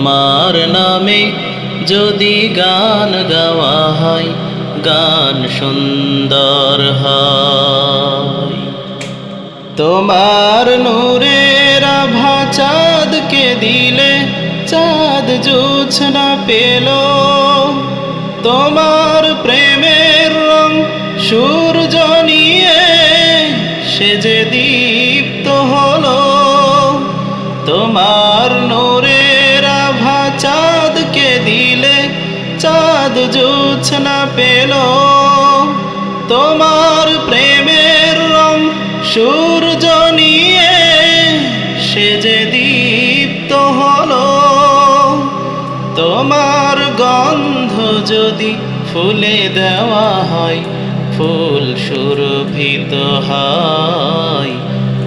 তোমার নামে যদি গান গাওয়া হয়, গান সুন্দর হয়। তোমার নূরের আভা চাঁদকে দিলে, চাঁদ জুছ না পেল। তোমার প্রেমের রং সূর্য নিয়ে সে যে চাঁদ জুছ না পেল। তোমার প্রেমের রং সূর্য নিয়ে সে যে দীপ্ত হলো। তোমার গন্ধ যদি ফুলে দেওয়া হয়, ফুল সুরভিত হয়।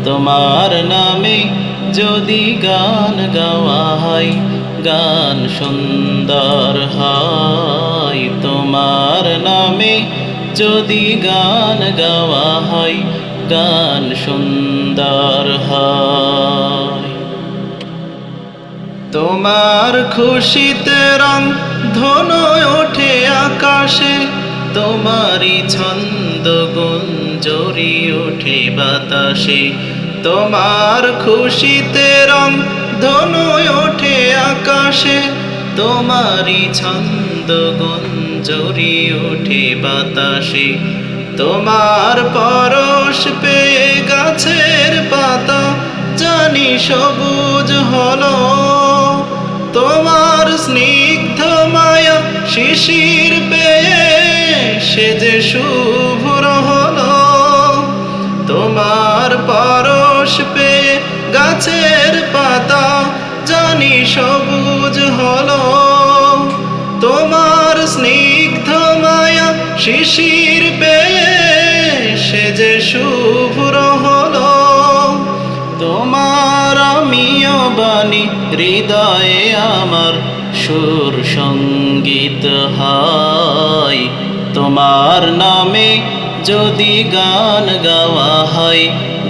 তোমার নামে যদি গান গাওয়া হয় গান সুন্দর হয়। তোমার নামে যদি গান গাওয়া হয়, গান সুন্দর হয়। তোমার খুশিতে রং ধনু ওঠে আকাশে, তোমারই ছন্দ গুঞ্জরি ওঠে বাতাসে। তোমার খুশিতে রং ধনু আকাশে তোমারই ছন্দ গুঞ্জরি ওঠে বাতাসে। তোমার পরশ পেয়ে গাছের পাতা, জানি সবুজ হলো। তোমার স্নিগ্ধ মায়া শিশির পেয়ে সে যে শুভ্র হলো। তোমার পরশ পেয়ে গাছের শিশির পেয়ে সে যে শুভ্র হল, তোমার আমিও বাণী, হৃদয়ে আমার সুর সংগীত হয়। তোমার নামে যদি গান গাওয়া হয়,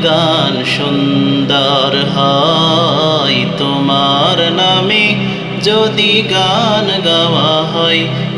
গান সুন্দর হয়। তোমার নামে যদি গান গাওয়া হয়